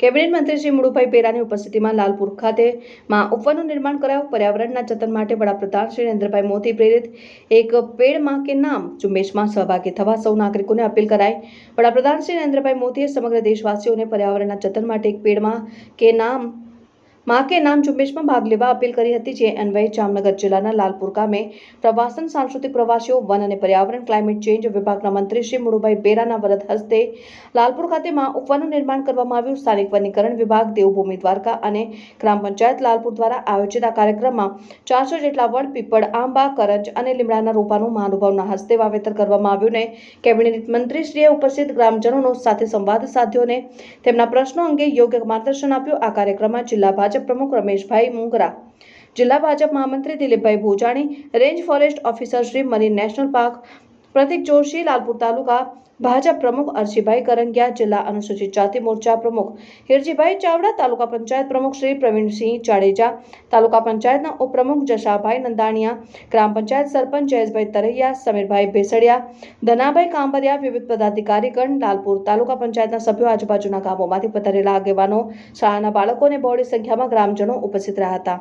Cabinet મંત્રી શ્રી મુળુભાઈ પેરાની ઉપસ્થિતિમાં લાલપુર ખાતે માં ઉપવનનું નિર્માણ કરાયું. પર્યાવરણના જતન માટે વડાપ્રધાન શ્રી નરેન્દ્રભાઈ મોદી પ્રેરિત એક પેડમાં કે નામ ઝુંબેશમાં સહભાગી થવા સૌ નાગરિકોને અપીલ કરાઈ. વડાપ્રધાન શ્રી નરેન્દ્રભાઈ મોદીએ સમગ્ર દેશવાસીઓને પર્યાવરણના જતન માટે એક પેડમાં કે નામ માં કે નામ ઝુંબેશમાં ભાગ લેવા અપીલ કરી હતી જે અન્વયે જામનગર જિલ્લાના લાલપુર ગામે પ્રવાસન સાંસ્કૃતિક પ્રવાસીઓ, વન અને પર્યાવરણ ક્લાઇમેટ ચેન્જ વિભાગના મંત્રી શ્રી મુળુભાઈ બેરાના વરદ હસ્તે લાલપુર ખાતે માં ઉપવનનું નિર્માણ કરવામાં આવ્યું. સ્થાનિક વનીકરણ વિભાગ, દેવભૂમિ દ્વારકા અને ગ્રામ પંચાયત લાલપુર દ્વારા આયોજિત આ કાર્યક્રમમાં ચારસો જેટલા વડ, પીપળ, આંબા કરંજ અને લીમડાના રોપાનું મહાનુભાવના હસ્તે વાવેતર કરવામાં આવ્યું ને કેબિનેટ મંત્રીશ્રીએ ઉપસ્થિત ગ્રામજનોનો સાથે સંવાદ સાધ્યો અને તેમના પ્રશ્નો અંગે યોગ્ય માર્ગદર્શન આપ્યું. આ કાર્યક્રમમાં જિલ્લા ભાજપ પ્રમુખ રમેશભાઈ મુંગરા, જિલ્લા ભાજપ મહામંત્રી Dilipbhai Bhojani, range forest officer Shri marine national park Pratik Joshi, Lalpur taluka Bhajap પ્રમુખ અરજીભાઈ કરંગિયા, જિલ્લા અનુસૂચિત જાતિ મોરચા પ્રમુખ હિરજીભાઈ ચાવડા, તાલુકા પંચાયત પ્રમુખ શ્રી પ્રવીણસિંહ જાડેજા, તાલુકા પંચાયતના ઉપપ્રમુખ જશાભાઈ નંદાણીયા, ગ્રામ પંચાયત સરપંચ જયેશભાઈ તરૈયા, સમીરભાઈ ભેસડિયા, ધનાભાઈ કાંબરિયા, વિવિધ પદાધિકારીગણ લાલપુર તાલુકા પંચાયતના સભ્યો આજુબાજુના ગામોમાંથી પધારેલા આગેવાનો, શાળાના બાળકો અને બહોળી સંખ્યામાં ગ્રામજનો ઉપસ્થિત રહ્યા હતા.